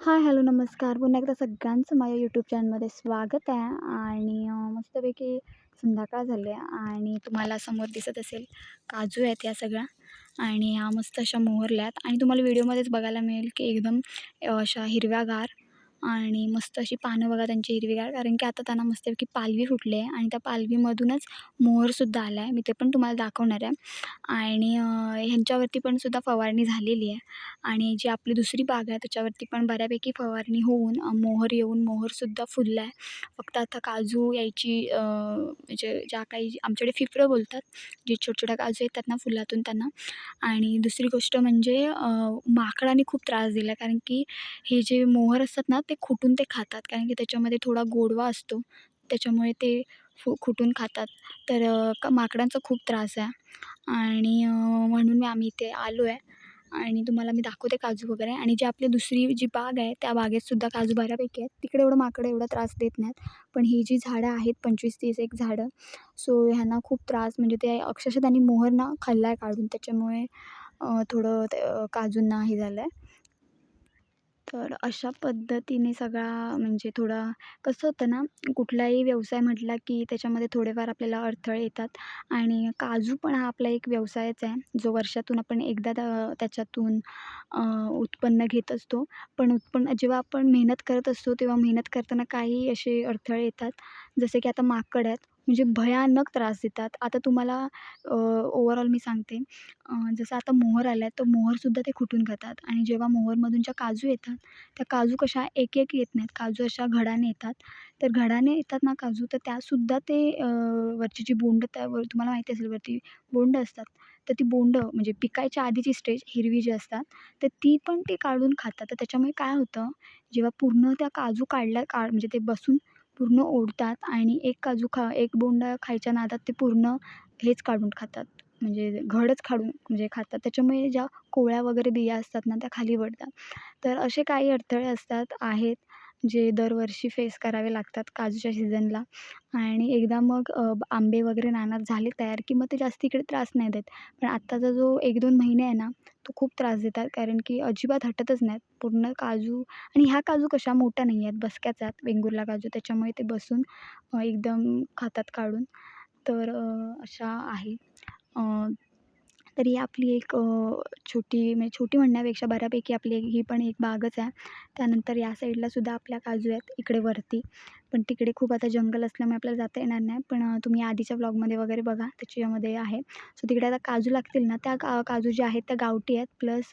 Hi hello नमस्कार. पुन्हा एकदा सगळ्यांचं माझ्या यूट्यूब चॅनलमध्ये स्वागत आहे आणि मस्तपैकी संध्याकाळ झाली आहे आणि तुम्हाला समोर दिसत असेल काजू आहेत या सगळ्या आणि ह्या मस्त अशा मोहरल्यात आणि तुम्हाला व्हिडिओमध्येच बघायला मिळेल की एकदम अशा हिरव्यागार आणि मस्त अशी पानं बघा त्यांची हिरवीगार कारण की आता त्यांना मस्तपैकी पालवी फुटली आहे आणि त्या पालवीमधूनच मोहरसुद्धा आला आहे. मी ते पण तुम्हाला दाखवणार आहे. आणि ह्यांच्यावरती पण सुद्धा फवारणी झालेली आहे. आणि जी आपली दुसरी बाग आहे त्याच्यावरती पण बऱ्यापैकी फवारणी होऊन मोहर येऊन मोहरसुद्धा फुलला आहे. फक्त आता काजू यायची म्हणजे ज्या काही आमच्याकडे फिफरं बोलतात जे छोट्या-छोट्या काजू आहेत त्यांना फुलातून त्यांना. आणि दुसरी गोष्ट म्हणजे माकडाने खूप त्रास दिला कारण की हे जे मोहर असतात ना ते खुटून ते खातात. कारण की त्याच्यामध्ये थोडा गोडवा असतो. त्याच्यामुळे ते फु खुटून खातात. तर का माकडांचा खूप त्रास आहे. आणि म्हणून मी आम्ही इथे आलो आहे आणि तुम्हाला मी दाखवते काजू वगैरे. आणि जी आपली दुसरी जी बाग आहे त्या बागेतसुद्धा काजू बऱ्यापैकी आहेत. तिकडे एवढं माकडं एवढा त्रास देत नाहीत. पण ही जी झाडं आहेत पंचवीस तीस एक झाडं. सो ह्यांना खूप त्रास म्हणजे ते अक्षरशः त्यांनी मोहर ना खाल्ला आहे काढून. त्याच्यामुळे थोडं ते काजूंना हे झालं आहे तर अशा पद्धतीने सगळा म्हणजे थोडा कसं होतं ना कुठलाही व्यवसाय म्हटला की त्याच्यामध्ये थोडेफार आपल्याला अडथळे येतात. आणि काजू पण हा आपला एक व्यवसायच आहे जो वर्षातून आपण एकदा त्याच्यातून उत्पन्न घेत असतो. पण उत्पन्न जेव्हा आपण मेहनत करत असतो तेव्हा मेहनत करताना काही असे अडथळे येतात. जसे की आता माकड आहेत. म्हणजे भयानक त्रास देतात. आता तुम्हाला ओवरऑल मी सांगते. जसं आता मोहर आला आहे तर मोहरसुद्धा ते खुटून खातात आणि जेव्हा मोहरमधून ज्या काजू येतात त्या काजू कशा एक एक येत नाहीत. काजू अशा घडाने येतात. तर घडाने येतात ना काजू तर त्यासुद्धा ते वरची जी बोंड त्यावर तुम्हाला माहिती असेल वरती बोंड असतात. तर ती बोंड म्हणजे पिकायच्या आधीची स्टेज हिरवी जी असतात तर ती पण ते काढून खातात. तर त्याच्यामुळे काय होतं जेव्हा पूर्ण त्या काजू काढल्या का म्हणजे ते बसून पूर्ण ओढतात आणि एक काजू खा एक बोंडा खायच्या नादात ते पूर्ण हेच काढून खातात. म्हणजे घडच काढून म्हणजे खातात. त्याच्यामुळे ज्या कोवळ्या वगैरे बिया असतात ना त्या खाली पडतात तर असे काही अडथळे असतात आहेत जे दरवर्षी फेस करावे लागतात काजूच्या सीझनला आणि एकदा मग आंबे वगैरे नाणार झाले तयार की मग ते जास्त इकडे त्रास नाही देत. पण आत्ताचा जो एक दोन महिने आहे ना तो खूप त्रास देतात. कारण की अजिबात हटतच नाहीत. पूर्ण काजू आणि ह्या काजू कशा मोठ्या नाही आहेत. बसक्याच आहेत वेंगुर्ला काजू त्याच्यामुळे ते बसून एकदम खातात काढून. तर अशा आहे. तर ही आपली एक छोटी म्हणजे छोटी म्हणण्यापेक्षा बऱ्यापैकी आपली एक ही पण एक बागच आहे. त्यानंतर या साईडला सुद्धा आपल्या काजू आहेत इकडे वरती. पण तिकडे खूप आता जंगल असल्यामुळे आपल्याला जाता येणार नाही. पण तुम्ही आधीच्या ब्लॉगमध्ये वगैरे बघा त्याच्यामध्ये आहे. सो तिकडे आता काजू लागतील ना त्या का काजू ज्या आहेत त्या गावठी आहेत प्लस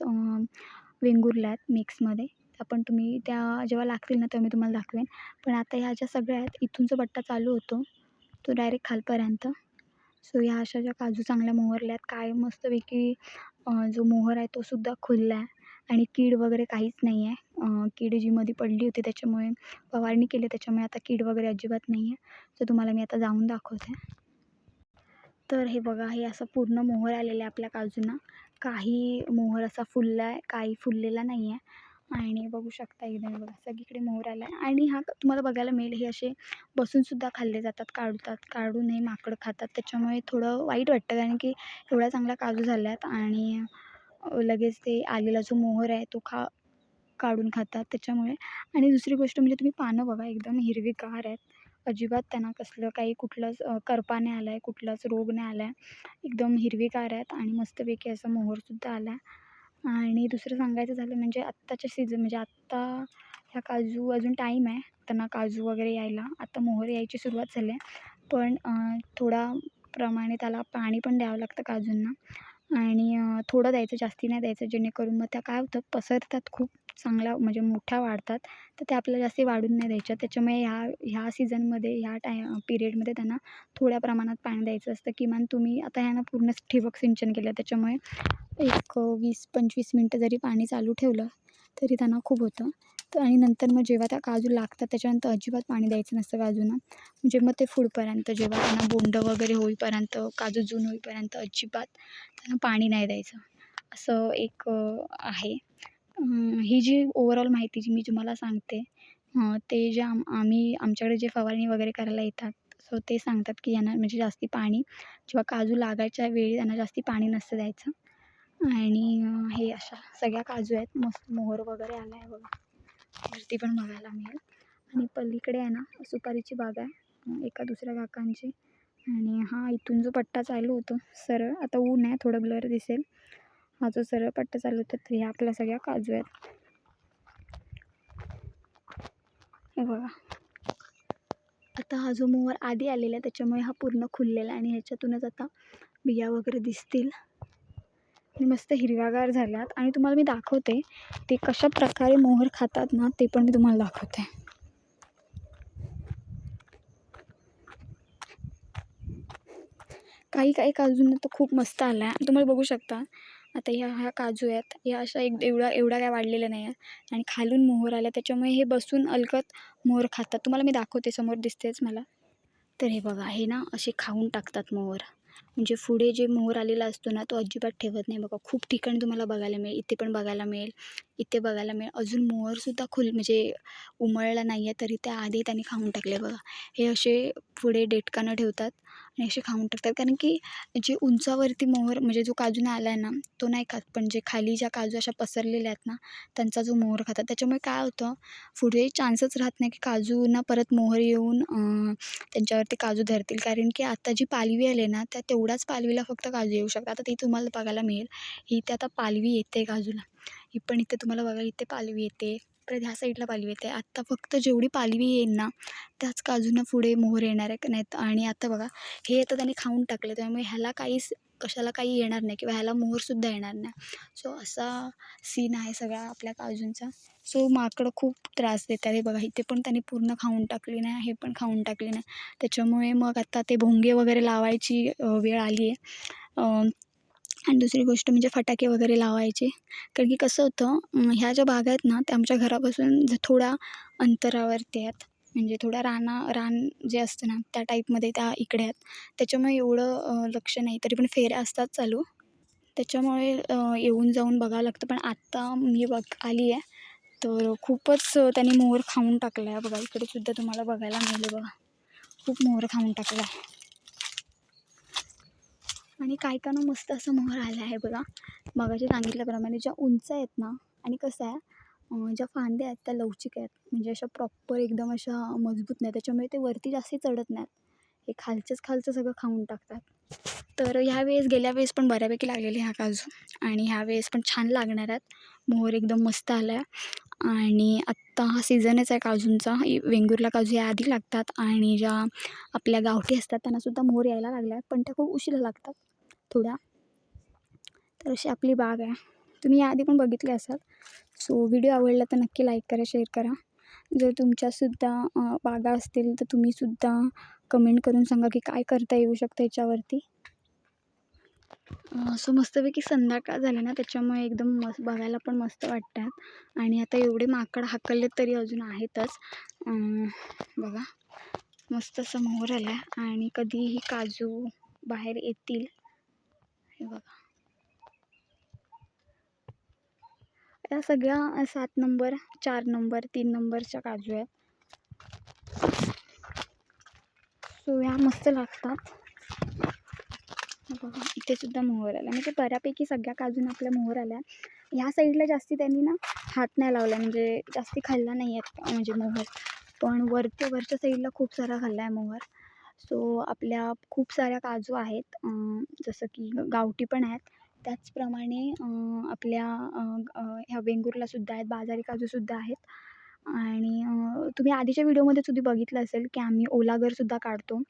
वेंगुर्ल्या आहेत मिक्समध्ये. त्या पण तुम्ही त्या जेव्हा लागतील ना तेव्हा मी तुम्हाला दाखवेन. पण आता ह्या ज्या सगळ्या आहेत इथूनचा पट्टा चालू होतो. तो डायरेक्ट खालपर्यंत. सो ह्या अशा ज्या काजू चांगल्या मोहरल्यात काय मस्तपैकी जो मोहर आहे तोसुद्धा खुलला आहे आणि कीड वगैरे काहीच नाही आहे कीड जी मध्ये पडली होती त्याच्यामुळे फवारणी केली त्याच्यामुळे आता कीड वगैरे अजिबात नाही आहे सो तुम्हाला मी आता जाऊन दाखवते. तर हे बघा हे असं पूर्ण मोहर आलेलं आहे आपल्या काजूंना. काही मोहर असा फुलला आहे काही फुललेला नाही आहे आणि बघू शकता एकदम बघा सगळीकडे मोहर आला आहे आणि हा तुम्हाला बघायला मिळेल हे असे बसूनसुद्धा खाल्ले जातात काढतात काढून हे माकडं खातात. त्याच्यामुळे थोडं वाईट वाटतं कारण की एवढा चांगल्या काजू झाल्या आहेत आणि लगेच ते आलेला जो मोहर आहे तो खा काढून खातात त्याच्यामुळे. आणि दुसरी गोष्ट म्हणजे तुम्ही पानं बघा एकदम हिरवीगार आहेत. अजिबात त्यांना कसलं काही कुठलंच करपा नाही आला आहे कुठलाच रोग नाही आला आहे एकदम हिरवीगार आहेत आणि मस्तपैकी असा मोहरसुद्धा आला आहे आणि दुसरं सांगायचं झालं म्हणजे आत्ताच्या सीझन म्हणजे आत्ता ह्या काजू अजून टाईम आहे. त्यांना काजू वगैरे यायला आता मोहर यायची सुरुवात झाली आहे. पण थोडा प्रमाणे त्याला पाणी पण द्यावं लागतं काजूंना. आणि थोडं द्यायचं जास्ती नाही द्यायचं जेणेकरून मग त्या काय होतं पसरतात खूप चांगल्या म्हणजे मोठ्या वाढतात. तर त्या आपल्याला जास्ती वाढून नाही द्यायच्या. त्याच्यामुळे ह्या ह्या सीझनमध्ये ह्या टाय पिरियडमध्ये त्यांना थोड्या प्रमाणात पाणी द्यायचं असतं. किमान तुम्ही आता ह्यांना पूर्णच ठिबक सिंचन केलं त्याच्यामुळे एक वीस पंचवीस मिनटं जरी पाणी चालू ठेवलं तरी त्यांना खूप होतं. तर आणि नंतर मग जेव्हा त्या काजू लागतात त्याच्यानंतर अजिबात पाणी द्यायचं नसतं काजूंना. म्हणजे मग ते फुडपर्यंत जेव्हा त्यांना बोंड वगैरे होईपर्यंत काजू जून होईपर्यंत अजिबात त्यांना पाणी नाही द्यायचं. असं एक आहे. ही जी ओवरऑल माहिती जी मी तुम्हाला सांगते ते जे आम आम्ही आमच्याकडे जे फवारणी वगैरे करायला येतात सो ते सांगतात की यांना म्हणजे जास्ती पाणी किंवा काजू लागायच्या वेळी त्यांना जास्ती पाणी नसतं द्यायचं. आणि हे अशा सगळ्या काजू आहेत. मस्त मोहर वगैरे आला आहे बघा. वरती पण बघायला मिळेल. आणि पलीकडे आहे ना सुपारीची बाग आहे. एका दुसऱ्या काकांची. आणि हा इथून जो पट्टा चालू होतो सरळ आता ऊन आहे थोडं ब्लर दिसेल. हा जो सरळ पट्टा चालू होता तर ह्या आपल्या सगळ्या काजू आहेत. हे बघा. आता हा जो मोहर आधी आलेला आहे त्याच्यामुळे हा पूर्ण खुललेला आहे. आणि ह्याच्यातूनच आता बिया वगैरे दिसतील. मस्त हिरव्यागार झाल्यात आणि तुम्हाला मी दाखवते ते कशा प्रकारे मोहर खातात ना ते पण मी तुम्हाला दाखवते. काही काही काजूंना तर खूप मस्त आला आहे तुम्हाला बघू शकता. आता ह्या ह्या काजू आहेत. ह्या अशा एक एवढा एवढा काय वाढलेलं नाही आहे आणि खालून मोहर आल्या. त्याच्यामुळे हे बसून अलगत मोहर खातात. तुम्हाला मी दाखवते. समोर दिसतेच मला. तर हे बघा हे ना असे खाऊन टाकतात मोहर. म्हणजे पुढे जे मोहर आलेला असतो ना तो अजिबात ठेवत नाही. बघा खूप ठिकाणी तुम्हाला बघायला मिळेल इथे पण बघायला मिळेल इथे बघायला मिळेल. अजून मोहरसुद्धा खुल म्हणजे उमळला नाही आहे तरी त्या आधी त्यांनी खाऊन टाकले बघा. हे असे पुढे डेटकानं ठेवतात. आणि असे खाऊन टाकतात. कारण की जे उंचावरती मोहर म्हणजे जो काजू नाही आला आहे ना तो नाही खात. पण जे खाली ज्या काजू अशा पसरलेल्या आहेत ना त्यांचा जो मोहर खातात. त्याच्यामुळे काय होतं पुढे चान्सच राहत नाही की काजूंना परत मोहर येऊन त्यांच्यावरती काजू धरतील. कारण की आता जी पालवी आली ना त्या तेवढ्याच पालवीला फक्त काजू येऊ शकतात. आता ती तुम्हाला बघायला मिळेल. ही ते आता पालवी येते काजूला. ही पण इथे तुम्हाला बघा इथे पालवी येते. परत ह्या साईडला पालवी येते. आत्ता फक्त जेवढी पालवी येईल ना त्याच काजूंना पुढे मोहर येणार आहे नाहीत? आणि आता बघा हे आता त्याने खाऊन टाकलं त्यामुळे ह्याला काहीच कशाला काही येणार नाही किंवा ह्याला मोहरसुद्धा येणार नाही. सो असा सीन आहे सगळा आपल्या काजूंचा. सो माकडं खूप त्रास देतात. हे बघा इथे पण त्यांनी पूर्ण खाऊन टाकली नाही हे पण खाऊन टाकली नाही. त्याच्यामुळे मग आता ते भोंगे वगैरे लावायची वेळ आली आहे आणि दुसरी गोष्ट म्हणजे फटाके वगैरे लावायचे. कारण की कसं होतं ह्या ज्या बागा आहेत ना त्या आमच्या घरापासून ज- थोड्या अंतरावरती आहेत. म्हणजे थोडा राना रान जे असतं ना त्या टाईपमध्ये त्या इकडे आहेत. त्याच्यामुळे एवढं लक्ष नाही. तरी पण फेऱ्या असतात चालू. त्याच्यामुळे येऊन जाऊन बघावं लागतं. पण आत्ता मी बघ आली आहे. तर खूपच त्याने त्यांनी मोहर खाऊन टाकला आहे बघा इकडे सुद्धा तुम्हाला बघायला मिळेल बघा. खूप मोहर खाऊन टाकला आहे आणि काय का ना मस्त असं मोहर आला आहे बघा. मगाशी सांगितल्याप्रमाणे ज्या उंच आहेत ना आणि कसं आहे ज्या फांद्या आहेत त्या लवचिक आहेत. म्हणजे अशा प्रॉपर एकदम अशा मजबूत नाही त्याच्यामुळे ते वरती जास्त चढत नाहीत. हे खालचंच खालचं सगळं खाऊन टाकतात. तर ह्या वेळेस गेल्या वेळेस पण बऱ्यापैकी लागलेले ह्या काजू आणि ह्या वेळेस पण छान लागणार आहेत. मोहर एकदम मस्त आला आहे. आणि आत्ता हा सीझनच आहे काजूंचा. वेंगुर्ला काजू या आधी लागतात आणि ज्या आपल्या गावठी असतात त्यांनासुद्धा मोहर यायला लागल्या पण त्या खूप उशिरा लागतात थोड्या. तर अशी आपली बाग आहे. तुम्ही याआधी पण बघितले असाल. सो व्हिडिओ आवडला तर नक्की लाईक करा शेअर करा. जर तुमच्यासुद्धा बागा असतील तर तुम्हीसुद्धा कमेंट करून सांगा की काय करता येऊ शकतं याच्यावरती. सो मस्तपैकी संध्याकाळ झाले ना त्याच्यामुळे एकदम मस्त बघायला पण मस्त वाटतात. आणि आता एवढे माकड हाकलले तरी अजून आहेतच. बघा मस्त असं मोहर आला आहे आणि कधीही काजू बाहेर येतील. हे बघा. या सगळ्या सात नंबर चार नंबर तीन नंबरच्या काजू आहेत. सो या मस्त लागतात. बघा इथे सुद्धा मोहर आला म्हणजे बऱ्यापैकी सगळ्या काजून आपल्या मोहर आल्या. ह्या साईडला जास्ती त्यांनी ना हात नाही लावला म्हणजे जास्ती खाल्ला नाही आहेत म्हणजे मोहर. पण वरच्या वरच्या साईडला खूप सारा खाल्ला आहे मोहर. सो आपल्या खूप साऱ्या काजू आहेत. जसं की गावठी पण आहेत. त्याचप्रमाणे आपल्या ह्या वेंगुर्लासुद्धा आहेत. बाजारी काजूसुद्धा आहेत. आणि तुम्ही आधीच्या व्हिडिओमध्ये सुद्धा बघितलं असेल की आम्ही ओलागरसुद्धा काढतो.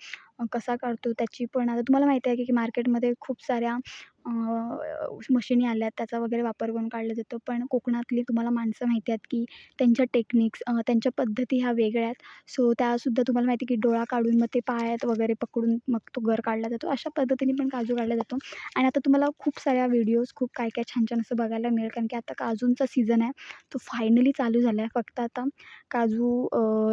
कसा काढतो त्याची पण आता तुम्हाला माहिती आहे की मार्केटमध्ये खूप साऱ्या मशीनी आल्या आहेत त्याचा वगैरे वापर करून काढला जातो. पण कोकणातली तुम्हाला माणसं माहिती आहेत की त्यांच्या टेक्निक्स त्यांच्या पद्धती ह्या वेगळ्या आहेत. सो त्यासुद्धा तुम्हाला माहिती आहे की डोळा काढून मग ते पायात वगैरे पकडून मग तो गर काढला जातो. अशा पद्धतीने पण काजू काढला जातो. आणि आता तुम्हाला खूप साऱ्या व्हिडिओज खूप काय काय छान छान असं बघायला मिळेल. कारण की आता काजूंचा सीझन आहे. तो फायनली चालू झाला आहे फक्त आता काजू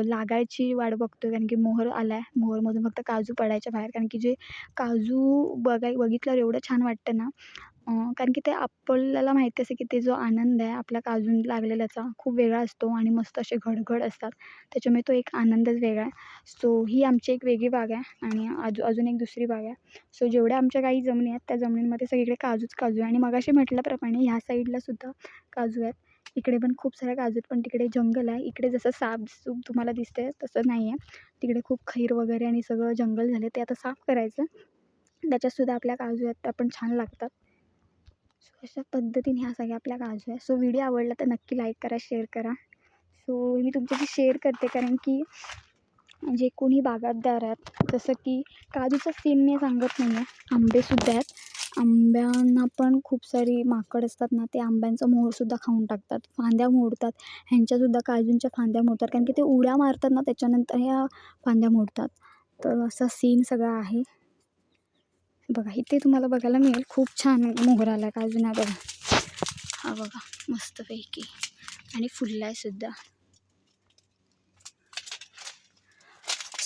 लागायची वाट बघतो कारण की मोहर आला आहे मोहरमधून फक्त काजू पडायच्या बाहेर कारण की जे काजू बघाय बघितल्यावर एवढं छान वाटतं ना. कारण की ते आपल्याला माहिती असते की ते जो आनंद आहे आपल्या काजून लागलेल्याचा खूप वेगळा असतो आणि मस्त असे घडघड असतात. त्याच्यामुळे तो एक आनंदच वेगळा आहे. सो ही आमची एक वेगळी बाग आहे आणि अजू अजून एक दुसरी बाग आहे. सो जेवढ्या आमच्या काही जमिनी आहेत त्या जमिनींमध्ये सगळीकडे काजूच काजू आहे. आणि मगाशी म्हटल्याप्रमाणे ह्या साईडला सुद्धा काजू आहेत. इकडे पण खूप साऱ्या काजू आहेत पण तिकडे जंगल आहे. इकडे जसं साप सूप तुम्हाला दिसते तसं नाही आहे. तिकडे खूप खैर वगैरे आणि सगळं जंगल झालं ते आता साफ करायचं. त्याच्यातसुद्धा आपल्या काजू आहेत त्या पण छान लागतात. सो अशा पद्धतीने ह्या सगळ्या आपल्या काजू आहे सो व्हिडिओ आवडला तर नक्की लाईक करा शेअर करा. सो मी तुमच्याशी शेअर करते कारण की जे कोणी बागायतदार आहेत जसं की काजूचा सीन मी सांगत नाही आहे आंबेसुद्धा आहेत. आंब्यांना पण खूप सारी माकड असतात ना ते आंब्यांचा मोहरसुद्धा खाऊन टाकतात फांद्या मोडतात. ह्यांच्यासुद्धा काजूंच्या फांद्या मोडतात कारण की ते उड्या मारतात ना त्याच्यानंतर ह्या फांद्या मोडतात. तर असा सीन सगळा आहे. बघा इथे तुम्हाला बघायला मिळेल खूप छान मोहर आला काजूना बघा. हा बघा मस्तपैकी. आणि फुलला आहे सुद्धा.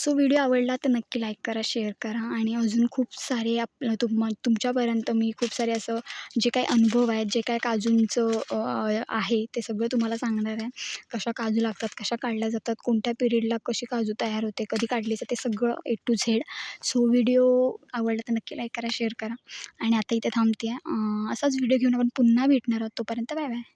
सो व्हिडिओ आवडला तर नक्की लाईक करा शेअर करा आणि अजून खूप सारे आपलं तुम तुमच्यापर्यंत मी खूप सारे असं जे काही अनुभव आहेत जे काय काजूंचं आहे ते सगळं तुम्हाला सांगणार आहे. कशा काजू लागतात कशा काढल्या जातात कोणत्या पिरियडला कशी काजू तयार होते कधी काढली जाते सगळं A to Z so video आवडला तर नक्की लाईक करा शेअर करा. आणि आता इथे थांबते आहे असाच व्हिडिओ घेऊन आपण पुन्हा भेटणार आहोत. तोपर्यंत बाय बाय.